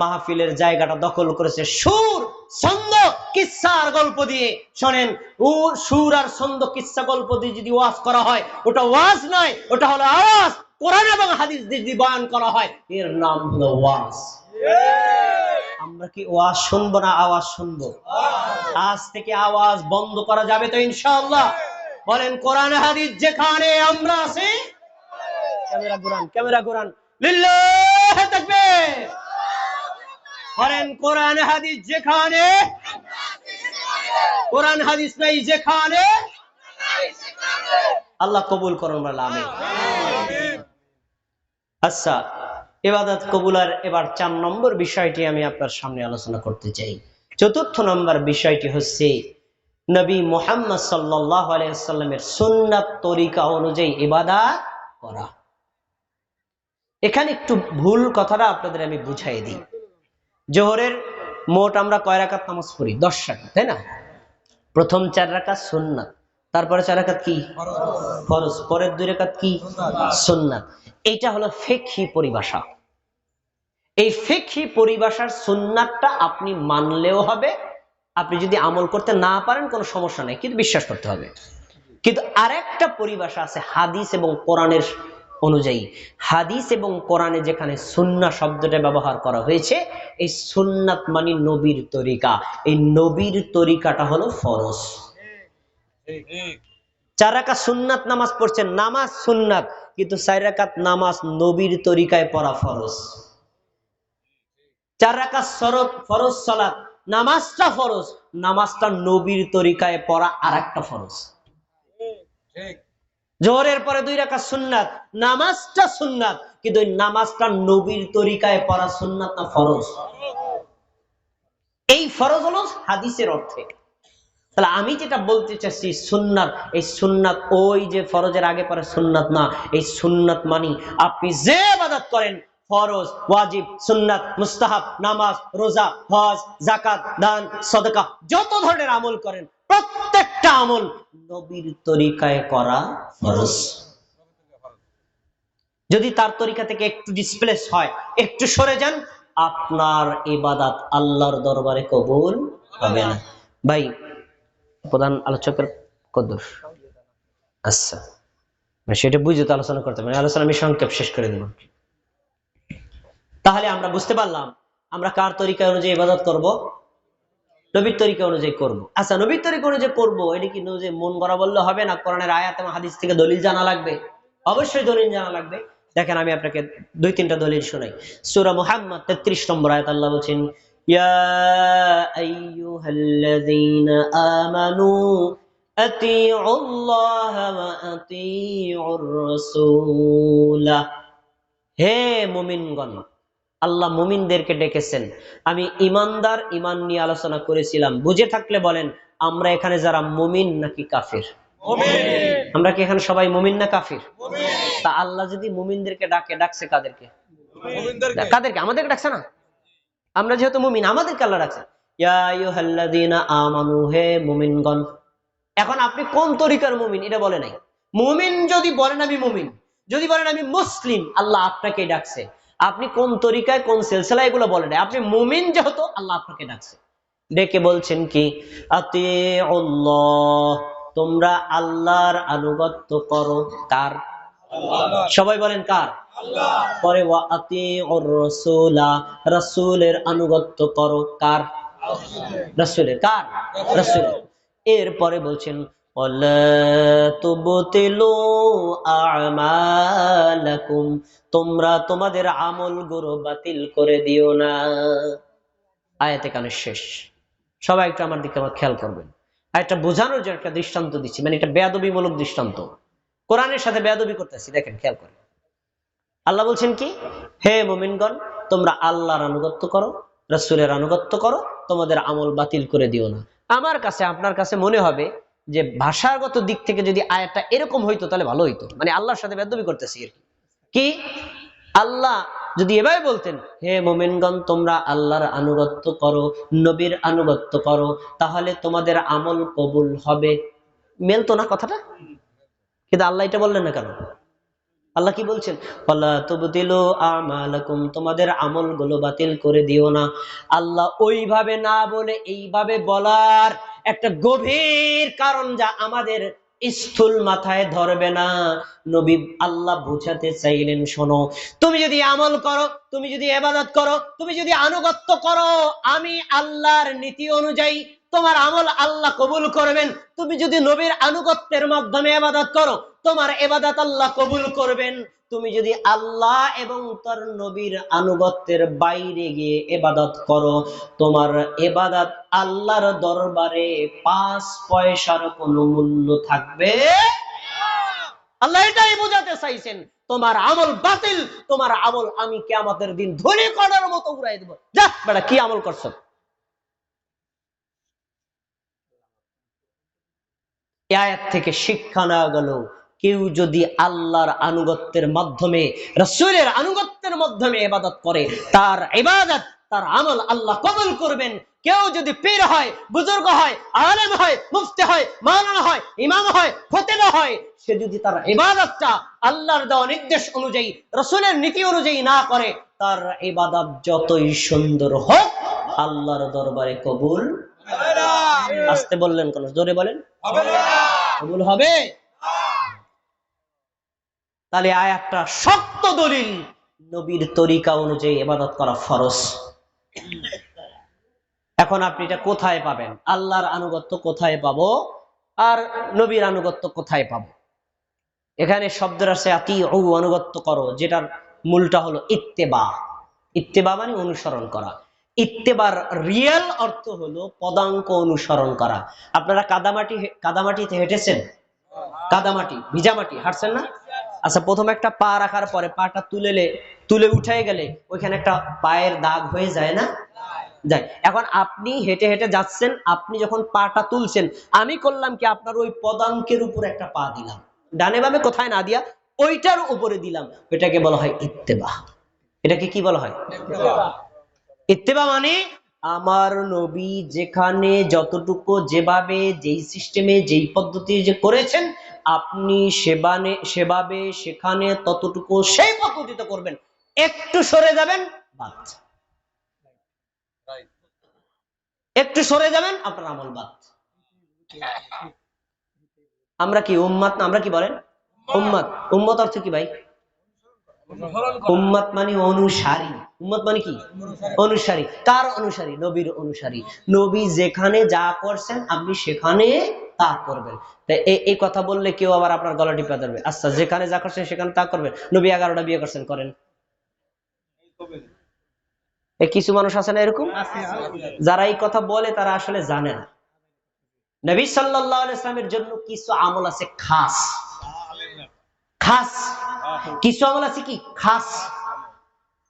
মাহফিলের জায়গাটা দখল করেছে। সুর, ছন্দ কিচ্ছার গল্প দিয়ে। শোনেন ও সুর আর ছন্দ কিচ্ছা গল্প দিয়ে যদি ওয়াজ করা হয়, ওটা ওয়াজ নয়, ওটা হলো আওয়াজ। কোরআন এবং হাদিস দিয়ে যদি বয়ান করা হয়, এর নাম হলো ওয়াজ। আমরা কি ওয়াজ শুনব না আওয়াজ শুনব? আজ থেকে আওয়াজ বন্ধ করা যাবে তো ইনশাআল্লাহ। বলেন, কোরআন, হাদিস যেখানে আমরা আছি, ক্যামেরা ঘুরান ক্যামেরা ঘুরান। লিল্লাহ, তাকবীর। বলেন কোরআন হাদিস যেখানে, কোরআন হাদিস নাই যেখানে, আল্লাহ কবুল করুন আমিন। আচ্ছা এবাদত কবুলার এবার চার নম্বর বিষয়টি আমি আপনার সামনে আলোচনা করতে চাই। চতুর্থ নম্বর বিষয়টি হচ্ছে, নবী মোহাম্মদ সাল্লাহ সুন্নাত তরিকা অনুযায়ী ইবাদা করা। এখানে একটু ভুল কথাটা আপনাদের আমি বুঝাই দিই। জোহরের মোট আমরা কয় রাকাত নামাজ পড়ি? দশ রাকাত, তাই না? প্রথম চার রাকাত সুন্নাত, তারপরে চার রাকাত কি? ফরজ। পরের দুই রাকাত কি? সুন্নাত। এইটা হলো ফেকহি পরিভাষা। এই ফেকহি পরিভাষার সুন্নাতটা আপনি মানলেও হবে, আপনি যদি আমল করতে না পারেন, কোনো সমস্যা নেই, কিন্তু বিশ্বাস করতে হবে। কিন্তু আরেকটা পরিভাষা আছে হাদিস এবং কোরআনের অনুযায়ী হাদিস এবং কোরআনে যেখানে সুন্না শব্দটা ব্যবহার করা হয়েছে, এই সুন্নাত মানে নবীর তরিকা। এই নবীর তরিকাটা হলো ফরজ। চার রাকাত সুন্নাত নামাজ পড়ছেন, নামাজ সুন্নাত, কিন্তু চার রাকাত নামাজ নবীর তরিকায় পড়া ফরজ। চার রাকাত ফরজ সালাত, নামাজটা ফরজ, নামাজটা নবীর তরিকায় পড়া আর একটা ফরজ। জোহরের পরে দুই রাকাত সুন্নাত, নামাজটা সুন্নাত, কিন্তু নামাজটা নবীর তরিকায় পড়া সুন্নাত না ফরজ? এই ফরজ হলো হাদিসের অর্থে। তাহলে আমি যেটা বলতে চাচ্ছি, সুন্নাত, এই সুন্নাত ওই যে ফরজের আগে পরে সুন্নাত না, এই সুন্নাত মানি আপনি যে আবাদত করেন, ফরজ, ওয়াজিব, সুন্নাত, মুস্তাহাব, নামাজ, রোজা, হজ জাকাত দান, সদকা, যত ধরনের আমল করেন প্রত্যেকটা আমল নবীর তরিকায় করা ফরজ। যদি তার তরিকা থেকে একটু ডিসপ্লেস হয়, একটু সরে যান, আপনার ইবাদাত আল্লাহর দরবারে কবুল হবে না। ভাই, প্রধান আলোচকের কদ্দুস আচ্ছা। মানে সেটা বুঝে তো আলোচনা করতে পারি আলোচনা আমি সংক্ষেপ শেষ করে দেব। তাহলে আমরা বুঝতে পারলাম, আমরা কার তরিকা অনুযায়ী ইবাদত করব? নবীর তরিকা অনুযায়ী করব। আচ্ছা নবীর তরিকা অনুযায়ী করব, এটা কি যে মন গড়া বললে হবে না? কোরআনের আয়াত এবং হাদিস থেকে দলিল জানা লাগবে? অবশ্যই দলিল জানা লাগবে। দেখেন, আমি আপনাকে দুই, তিনটা দলিল শোনাই। সূরা মুহাম্মদ 33 নম্বর আয়াত আল্লাহ বলছেন হে মুমিনগণ আল্লাহ মুমিনদেরকে ডেকেছেন। আমি ইমানদার ইমান নিয়ে আলোচনা করেছিলাম। বুঝে থাকলে বলেন আমরা এখানে যারা মুমিন নাকি কাফির? আমরা কি এখানে সবাই মুমিন না কাফির? তা আল্লাহ যদি মুমিনদেরকে ডাকে ডাকছে কাদেরকে? কাদেরকে? আমাদেরকে ডাকছে না? আমরা যেহেতু মুমিন আমাদেরকে আল্লাহ ডাকছে। এখন আপনি কোন তরিকার মুমিন? এটা বলে নাই। মুমিন যদি বলেন আমি মুমিন যদি বলেন আমি মুসলিম আল্লাহ আপনাকে ডাকছে। আপনি কোন তরিকায় কোন সিলসিলা এগুলো বলে নাই আপনি মুমিন যেহেতু আল্লাহ আপনাকে ডাকছে। ডেকে বলছেন কি? আতি তোমরা আল্লাহর আনুগত্য করো। কার? সবাই বলেন কার? পরে আতি রসুলা রসুলের আনুগত্য করো। কার? রসুলের। কার? রসুলের। এরপরে বলছেন তোমরা তোমাদের আমলগুলো বাতিল করে দিও না। আয়াতে কানে শেষ। সবাই একটু আমার দিকে আমার খেয়াল করবেন। আর একটা বোঝানোর জন্য একটা দৃষ্টান্ত দিচ্ছি মানে এটা বেয়াদবিমূলক দৃষ্টান্ত। কোরআনের সাথে বেয়াদবি করতেছি, দেখেন, খেয়াল করেন। আল্লাহ বলছেন কি? হে মোমিনগণ, তোমরা আল্লাহর আনুগত্য করো, রসুলের আনুগত্য করো, তোমাদের আমল বাতিল করে দিও না। আমার কাছে, আপনার কাছে মনে হবে যে ভাষাগত দিক থেকে যদি আয়াতটা এরকম হইতো, তাহলে ভালো হইতো। মানে আল্লাহর সাথে বেদবি করতেছি কি? আল্লাহ যদি এভাবে বলতেন, হে মোমেনগণ, তোমরা আল্লাহর আনুগত্য করো, নবীর আনুগত্য করো, তাহলে তোমাদের আমল কবুল হবে। মেলতো না কথাটা? কিন্তু আল্লাহ এটা বললেন না কেন? আল্লাহ কি বলছেন? তোমাদের আমলগুলো বাতিল করে দিও না। আল্লাহ ওইভাবে না বলে এইভাবে বলার একটা গভীর কারণ যা আমাদের স্থূল মাথায় ধরবে না। নবী আল্লাহ বুঝাতে চাইলেন, শোনো, তুমি যদি আমল করো, তুমি যদি এবাদত করো, তুমি যদি আনুগত্য করো, আমি আল্লাহর নীতি অনুযায়ী তোমার আমল আল্লাহ কবুল করবেন। তুমি যদি নবীর আনুগত্যের মাধ্যমে এবাদত করো, তোমার এবাদত আল্লাহ কবুল করবেন। তুমি যদি আল্লাহ এবং তার নবীর আনুগত্যের বাইরে গিয়ে এবাদত করো, তোমার এবাদত আল্লাহর দরবারে পাঁচ পয়সার কোনো মূল্য থাকবে আল্লাহ এটাই বোঝাতে চাইছেন, তোমার আমল বাতিল, তোমার আমল আমি কে আমাদের দিন ধরে করার মতো উড়াই দেবো। যা, বেটা, কি আমল করছ? এ আয়াত থেকে শিক্ষা নেওয়া গেল কেউ যদি আল্লাহর আনুগত্যের মাধ্যমে রসুলের আনুগত্যের মাধ্যমে এবাদত করে তার ইবাদত তার আমল আল্লাহ কবুল করবেন। কেউ যদি পীর হয় বুজুর্গ হয় আলেম হয় মুফতি হয় মাওলানা হয় ইমাম হয় ফতেবা হয় সে যদি তার ইবাদতটা আল্লাহর দেওয়া নির্দেশ অনুযায়ী রসুলের নীতি অনুযায়ী না করে তার ইবাদত যতই সুন্দর হোক আল্লাহর দরবারে কবুল। আসতে বললেন কোন? জোরে বলেন। কবুল হবে? তাহলে শক্ত দলিল নবীর তরিকা অনুযায়ী এবাদত করা ফরজ। এখন আপনি এটা কোথায় পাবেন? আল্লাহর আনুগত্য কোথায় পাবো? আর নবীর আনুগত্য কোথায় পাবো? এখানে শব্দের আছে আতি ও আনুগত্য করো, যেটার মূলটা হলো ইত্তেবা। ইত্তেবা মানে অনুসরণ করা। ইত্তেবার রিয়েল অর্থ হলো পদাঙ্ক অনুসরণ করা। আপনারা কাদামাটি কাদামাটিতে হেঁটেছেন? কাদামাটি ভিজামাটি হাঁটছেন না? আচ্ছা প্রথম একটা পা রাখার পরে পাটা তুলেলে তুলে উঠে গেলে ওইখানে একটা পায়ের দাগ হয়ে যায় না? যায়। এখন আপনি হেঁটে হেঁটে যাচ্ছেন, আপনি যখন পাটা তুলছেন, আমি করলাম কি, আপনার ওই পদাঙ্কের উপর একটা পা দিলাম। ডানে বামে কোথায় না দিয়া, ওইটার উপরে দিলাম। এটাকে বলা হয় ইত্তেবা। এটাকে কি বলা হয়? ইত্তেবা মানে আমার নবী যেখানে যতটুকু যেভাবে যেই সিস্টেমে যেই পদ্ধতি যে করেছেন, আপনি সেবানে, সেভাবে সেখানে ততটুকু সেই পদ্ধতিতে করবেন। একটু সরে যাবেন, বাদ। একটু সরে যাবেন, আপনার আমল বাদ। আমরা কি উম্মাত না, আমরা কি বলেন? উম্মাত উম্মত অর্থ কি ভাই? মানে অনুসারী। উম্মত মানে কি? অনুসারী। কার অনুসারী? নবীর অনুসারী। নবী যেখানে যা করছেন, আপনি সেখানে তা করবেন। এই- কথা বললে কেউ আবার আপনার গলা টিপা ধরবে। আচ্ছা যেখানে যা করছেন, সেখানে তা করবেন। নবী এগারোটা বিয়ে করছেন, করেন। কিছু মানুষ আছে না এরকম? যারা এই কথা বলে, তারা আসলে জানে না। নবী সাল্লাহ ইসলামের জন্য কিছু আমল আছে, খাস। খাস। কিছু আমল আছে কি? খাস।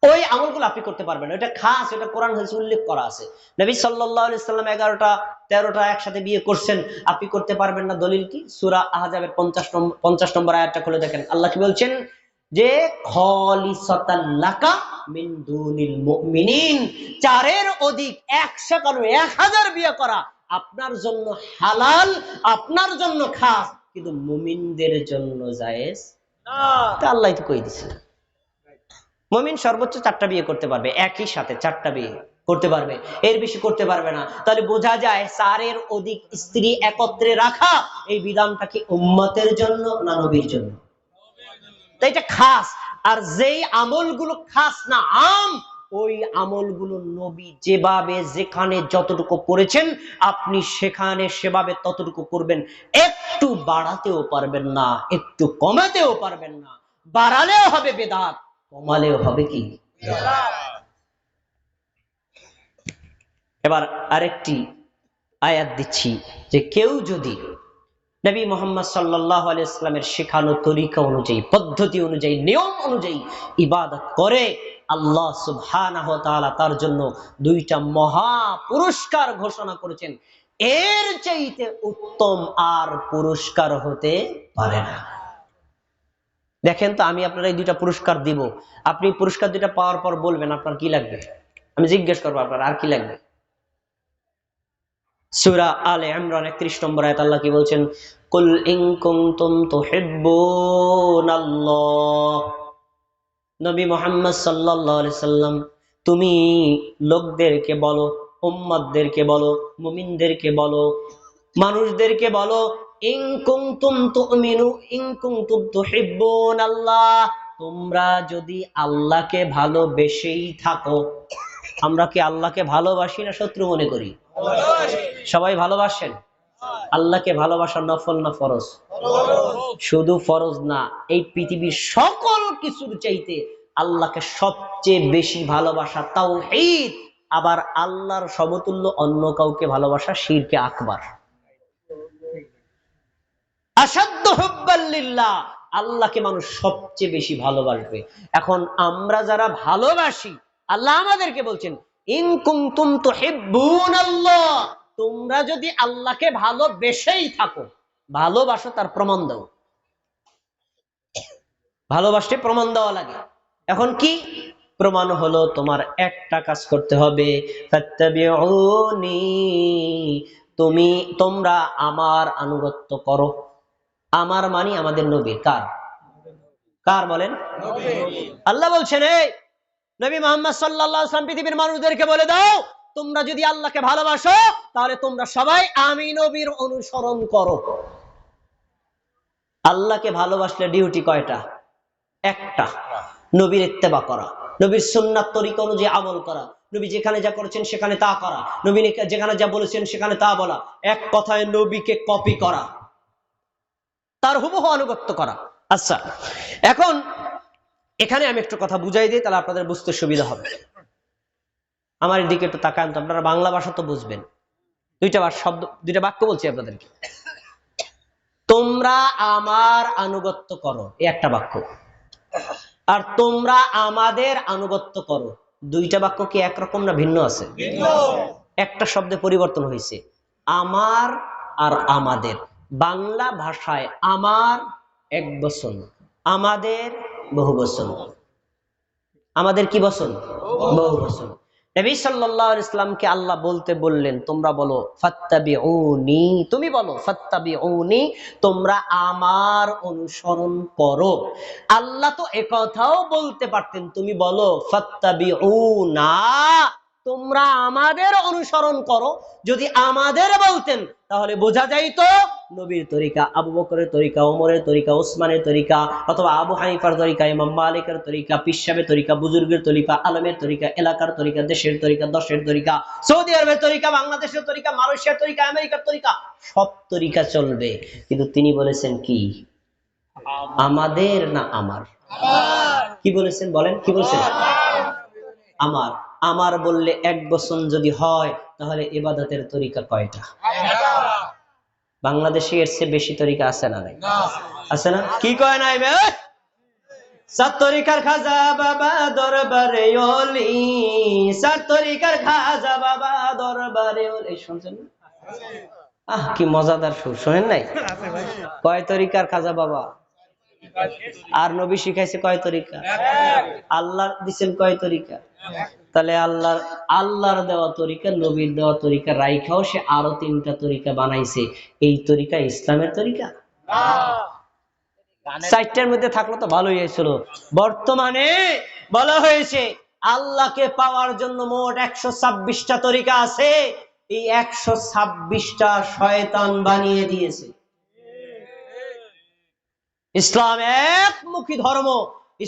ওই আমলগুলো আপনি করতে পারবেন না। খাস এটা কোরআন, হাদিসে উল্লেখ করা আছে। নবী সাল্লাম এগারোটা, তেরোটা একসাথে বিয়ে করছেন। আপনি করতে পারবেন না। দলিল কি? সূরা আহজাবের পঞ্চাশ নম্বর পঞ্চাশ নম্বর আয়াতটা খুলে দেখেন। আল্লাহ কি বলছেন? যে চারের অধিক একশো কেন এক হাজার বিয়ে করা আপনার জন্য হালাল, আপনার জন্য খাস। কিন্তু মুমিনদের জন্য জায়েজ আল্লাহ তো কই দিছে? মমিন সর্বোচ্চ চারটা বিয়ে করতে পারবে, একই সাথে চারটা বিয়ে করতে পারবে, এর বেশি করতে পারবে না। তাহলে বোঝা যায় সারের অধিক স্ত্রী একত্রে রাখা এই বিধানটা কি উম্মতের জন্য না নবীর জন্য? তাই এটা খাস, আর যেই আমলগুলো খাস না, আম ওই আমলগুলো নবী যেভাবে, যেখানে যতটুকু করেছেন, আপনি সেখানে সেভাবে ততটুকু করবেন। একটু বাড়াতেও পারবেন না, একটু কমাতেও পারবেন না। বাড়ালেও হবে বেদাত, কমালেও হবে কি? এবার আরেকটি আয়াত দিচ্ছি যে কেউ যদি নবী মোহাম্মদ সাল্লাহ আলাইস্লামের শেখানো তরিকা অনুযায়ী, পদ্ধতি অনুযায়ী, নিয়ম অনুযায়ী ইবাদত করে আল্লাহ সুবহানাহ তাআলা তার জন্য দুইটা মহা পুরস্কার ঘোষণা করেছেন। এর চাইতে উত্তম আর পুরস্কার হতে পারে না। দেখেন তো, আমি আপনার এই দুইটা পুরস্কার দিব। আপনি পুরস্কার দুইটা পাওয়ার পর বলবেন, আপনার কি লাগবে? আমি জিজ্ঞেস করব আপনার, আর কি লাগবে? সুরা আলে ইমরান 31 নম্বর আয়াত, আল্লাহ কি বলছেন? কুল ইন কুনতুম তুহিব্বুনাল্লাহ। নবী মুহাম্মদ সাল্লাল্লাহু সাল্লাম, তুমি লোকদেরকে বলো উম্মতদেরকে বলো, মুমিনদেরকে বলো, মানুষদেরকে বলো, ইন কুনতুম তুমিনু, ইন কুনতুম তুহিব্বুনাল্লাহ। তোমরা যদি আল্লাহকে ভালোবেসেই থাকো আমরা কি আল্লাহকে ভালোবাসি না শত্রু মনে করি? সবাই ভালোবাসেন? আল্লাহকে ভালোবাসা নফল না ফরজ? শুধু ফরজ না, এই পৃথিবীর সকল কিছুর চাইতে আল্লাহকে সবচেয়ে বেশি ভালোবাসা তাও ঈদ আবার আল্লাহর সমতুল্য অন্য কাউকে ভালোবাসা শিরকে আকবার। আল্লাহকে মানুষ সবচেয়ে বেশি ভালোবাসবে। এখন আমরা যারা ভালোবাসি আল্লাহ আমাদেরকে বলছেন ইনকুম তো হেব্বুন আল্লাহ তোমরা যদি আল্লাহকে ভালোবেসেই থাকো ভালোবাসো তার প্রমাণ দাও। ভালোবাসতে প্রমাণ দেওয়া লাগে। এখন কি? প্রমাণ হলো তোমার একটা কাজ করতে হবে তুমি তোমরা আমার আনুগত্য করো। আমার মানি আমাদের নবীর কার? কার বলেন? আল্লাহ বলছেন এই নবী মোহাম্মদ সাল্লাল্লাহু আলাইহি ওয়াসাল্লাম পৃথিবীর মানুষদেরকে বলে দাও, তোমরা যদি আল্লাহকে ভালোবাসো, তাহলে তোমরা সবাই আমি নবীর অনুসরণ করো। আল্লাহকে ভালোবাসলে ডিউটি কয়টা? একটা। নবীর ইত্তেবা করা। নবীর সুন্নাত তরিকা অনুযায়ী আমল করা। নবী যেখানে যা করেছেন সেখানে তা করা। নবী যেখানে যা বলেছেন সেখানে তা বলা। এক কথায় নবীকে কপি করা। তার হুবহু আনুগত্য করা। আচ্ছা এখন এখানে আমি একটু কথা বুঝাই দিই তাহলে আপনাদের বুঝতে সুবিধা হবে। আমার দিকে একটু তাকান তো আপনারা বাংলা ভাষা তো বুঝবেন। দুইটা বার শব্দ দুইটা বাক্য বলছি আপনাদেরকে। তোমরা আমার আনুগত্য করো এই একটা বাক্য। আর তোমরা আমাদের আনুগত্য করো। দুইটা বাক্য কি একরকম না ভিন্ন আছে? একটা শব্দে পরিবর্তন হয়েছে। আমার আর আমাদের। বাংলা ভাষায় আমার এক বচন। আমাদের বহু বচন। আমাদের কি বচন? বহু বচন। নবী আলাইহি ইসলামকে আল্লাহ বলতে বললেন, তোমরা বলো, ফাত্তাবিউনি তুমি বলো, ফাত্তাবিউনি তোমরা আমার অনুসরণ করো আল্লাহ তো একথাও বলতে পারতেন, তুমি বলো, ফাত্তাবিউনা তোমরা আমাদের অনুসরণ করো। যদি আমাদের বলতেন তাহলে বোঝা যাইতো নবীর তরিকা আবু বকরের তরিকা ওমরের তরিকা ওসমানের তরিকা অথবা আবু হানিফার তরিকা ইমাম মালিকের তরিকা পিসাবের তরিকা বুজুর্গের তরিকা আলমের তরিকা এলাকার তরিকা দেশের তরিকা দশের তরিকা সৌদি আরবের তরিকা বাংলাদেশের তরিকা মালয়েশিয়ার তরিকা আমেরিকার তরিকা সব তরিকা চলবে। কিন্তু তিনি বলেছেন কি? আমাদের না আমার? কি বলেছেন বলেন? কি বলেছেন? আমার। আমার বললে এক বছর যদি হয় তাহলে ইবাদতের তরিকা কয়টা? বাংলাদেশে এর চেয়ে বেশি তরিকা আছে না নাই? আছে না? কি কয় নাই সাত তরিকার খাজা বাবা দরবারে ওলি সাত তরিকার খাজা বাবা দরবারে ওলি শুনছেন আহ কি মজাদার সুর। শোনেন নাই? কয় তরিকার খাজা বাবা? আর নবী শিখাইছে কয় তরিকা? আল্লাহ দিছেন কয় তরিকা? তাহলে আল্লাহর আল্লাহর দেওয়া তরিকা নবীর দেওয়া তরিকা রাইখাও সে আরও তিনটা তরিকা বানাইছে। এই তরিকা ইসলামের তরিকা? চারটার মধ্যে থাকল তো ভালোই হয়েছিল। বর্তমানে বলা হয়েছে আল্লাহকে পাওয়ার জন্য মোট একশো ছাব্বিশটা তরিকা আছে। এই একশো ছাব্বিশটা শয়তান বানিয়ে দিয়েছে। ইসলাম একমুখী ধর্ম।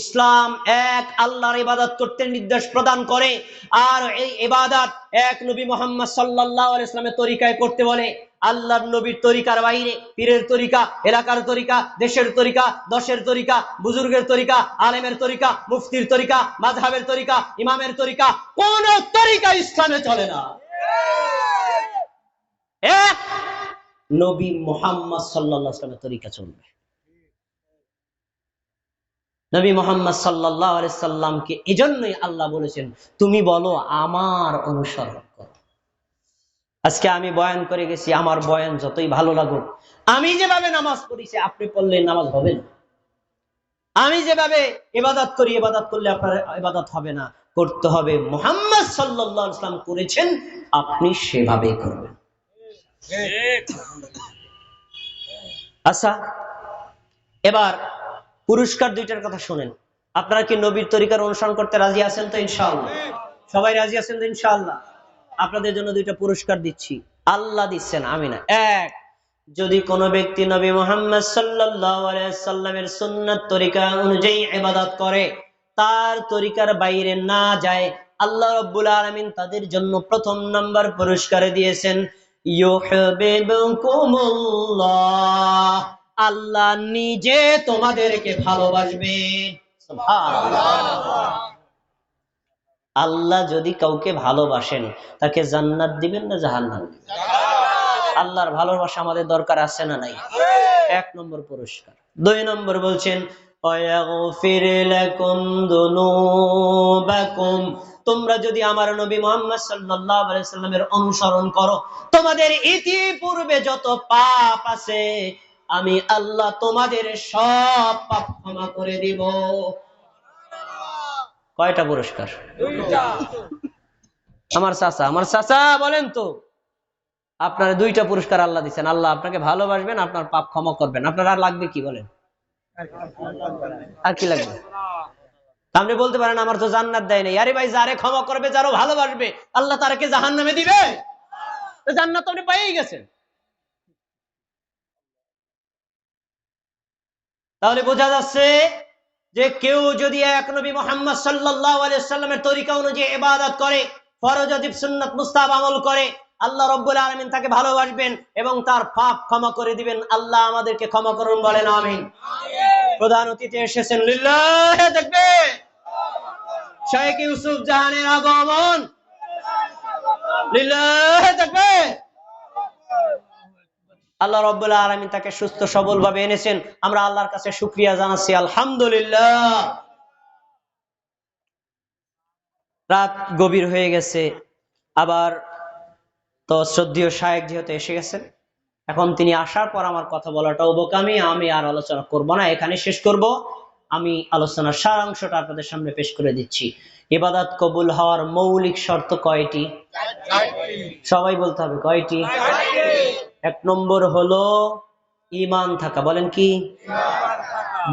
ইসলাম এক আল্লাহর ইবাদত করতে নির্দেশ প্রদান করে। আর এই ইবাদত এক নবী মোহাম্মদ আলাইহি ইসলামের তরিকায় করতে বলে। আল্লাহর নবীর তরিকার বাইরে, পীরের তরিকা, এলাকার তরিকা, দেশের তরিকা, দশের তরিকা, বুজুর্গের তরিকা, আলেমের তরিকা, মুফতির তরিকা, মাযহাবের তরিকা, ইমামের তরিকা, কোন তরিকা ইসলামে চলে না। এক নবী মোহাম্মদ আলাইহি ইসলামের তরিকা চলবে। নবী মোহাম্মদ সাল্লাহ সাল্লামকে এজন্যই আল্লাহ বলেছেন তুমি বলো আমার অনুসরণ করো। আজকে আমি বয়ান করে গেছি আমার বয়ান যতই ভালো লাগুক আমি যেভাবে নামাজ পড়িছি আপনি পড়লে নামাজ হবে না। আমি যেভাবে ইবাদত করি ইবাদত করলে আপনার ইবাদত হবে না। করতে হবে মোহাম্মদ সাল্লাহ ইসলাম করেছেন আপনি সেভাবে করবেন। আচ্ছা এবার পুরস্কার দুইটার কথা শুনেন। আপনারা কি নবীর তরিকার অনুসরণ করতে রাজি আছেন তো ইনশাআল্লাহ? সবাই রাজি আছেন তো ইনশাআল্লাহ? আপনাদের জন্য দুইটা পুরস্কার দিচ্ছি। আল্লাহ দিচ্ছেন আমি না এক, যদি কোনো ব্যক্তি নবী মোহাম্মদ সাল্লামের সুন্নাত তরিকা অনুযায়ী ইবাদত করে, তার তরিকার বাইরে না যায়, আল্লাহ রব্বুল আলমিন তাদের জন্য প্রথম নাম্বার পুরস্কার দিয়েছেন, ইউহিব্বুকুমুল্লাহ। আল্লাহ নিজে তোমাদেরকে ভালোবাসবে। আল্লাহ যদি কাউকে ভালোবাসেন তাকে জান্নাত দিবেন না জাহান্নাম? আল্লাহর ভালোবাসা আমাদের দরকার আছে না নাই? এক নম্বর পুরস্কার। দুই নম্বর বলছেন তোমরা যদি আমার নবী মোহাম্মদ সাল্লামের অনুসরণ করো তোমাদের ইতিপূর্বে যত পাপ আছে আমি আল্লাহ তোমাদের সব পাপ ক্ষমা করে দিব। কয়টা পুরস্কার? আমার চাচা আমার চাচা বলেন তো। আপনার দুইটা পুরস্কার আল্লাহ দিচ্ছেন আল্লাহ আপনাকে ভালোবাসবেন আপনার পাপ ক্ষমা করবেন। আপনার আর লাগবে কি বলেন? আর কি লাগবে? আপনি বলতে পারেন আমার তো জান্নাত দেয় নাই। আরে ভাই যারে ক্ষমা করবে যারও ভালোবাসবে আল্লাহ তারকে জাহান নামে দিবে জান্নাত আপনি পেয়েই গেছেন। তাহলে বোঝা যাচ্ছে যে কেউ যদি এক নবী মোহাম্মদ সাল্লাল্লাহু আলাইহি তরিকা অনুযায়ী ইবাদত করে ফরজ ওয়াজিব সুন্নাত মুস্তাহাব আমল করে আল্লাহ রব্বুল আলামিন তাকে ভালোবাসবেন এবং তার পাপ ক্ষমা করে দিবেন আল্লাহ আমাদেরকে ক্ষমা করুন বলেন আমিন। প্রধান অতিথি এসেছেন দেখবে শেখ ইউসুফ জাহানের আগমন। দেখবে আল্লাহ রব্বুল আলমী তাকে সুস্থ সবল ভাবে এনেছেন। আমরা আল্লাহর কাছে শুক্রিয়া জানাচ্ছি, আলহামদুলিল্লাহ। রাত গভীর হয়ে গেছে, আবার তো শ্রদ্ধীয় শায়েক যেহেতু এসে গেছেন এখন তিনি আসার পর আমার কথা বলাটা অবকামী, আমি আর আলোচনা করব না এখানে শেষ করব। আমি আলোচনার সারাংশটা আপনাদের সামনে পেশ করে দিচ্ছি। ইবাদাত কবুল হওয়ার মৌলিক শর্ত কয়টি? সবাই বলতে হবে কয়টি? এক নম্বর হলো ইমান থাকা, বলেন কি?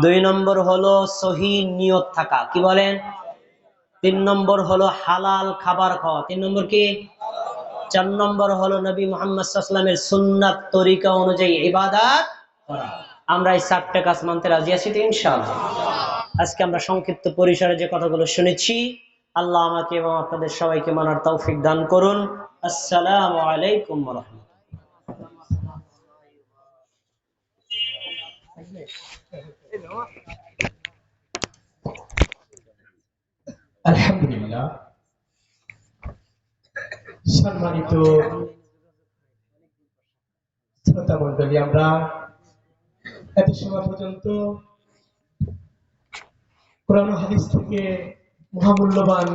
দুই নম্বর হলো সহি নিয়ত থাকা, কি বলেন? তিন নম্বর হলো হালাল খাবার খাওয়া, তিন নম্বর কি? চার নম্বর হলো নবী মোহাম্মদ সাল্লামের সুন্নাত তরিকা অনুযায়ী ইবাদাত আমরা এই চারটে কাজ মানতে রাজি আছি তো ইনশাআল্লাহ? আজকে আমরা সংক্ষিপ্ত পরিসরে যে কথাগুলো শুনেছি, আল্লাহ আমাকে এবং আপনাদের সবাইকে মানার তৌফিক দান করুন। আসসালামু আলাইকুম রহমতুল্লাহ। আলহামদুলিল্লাহ। সম্মানিত শ্রোতা মন্ডলী আমরা এত সময় পর্যন্ত হাদিস থেকে মহামূল্যবান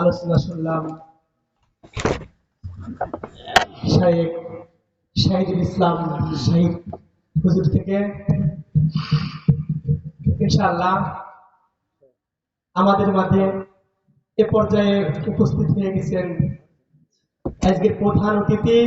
আলোচনা শুনলাম। শাহেক শাহিদুল ইসলাম শাহিদ হুজুর থেকে। ইনশাআল্লাহ আমাদের মাঝে এ পর্যায়ে উপস্থিত হয়ে গেছেন আজকের প্রধান অতিথি।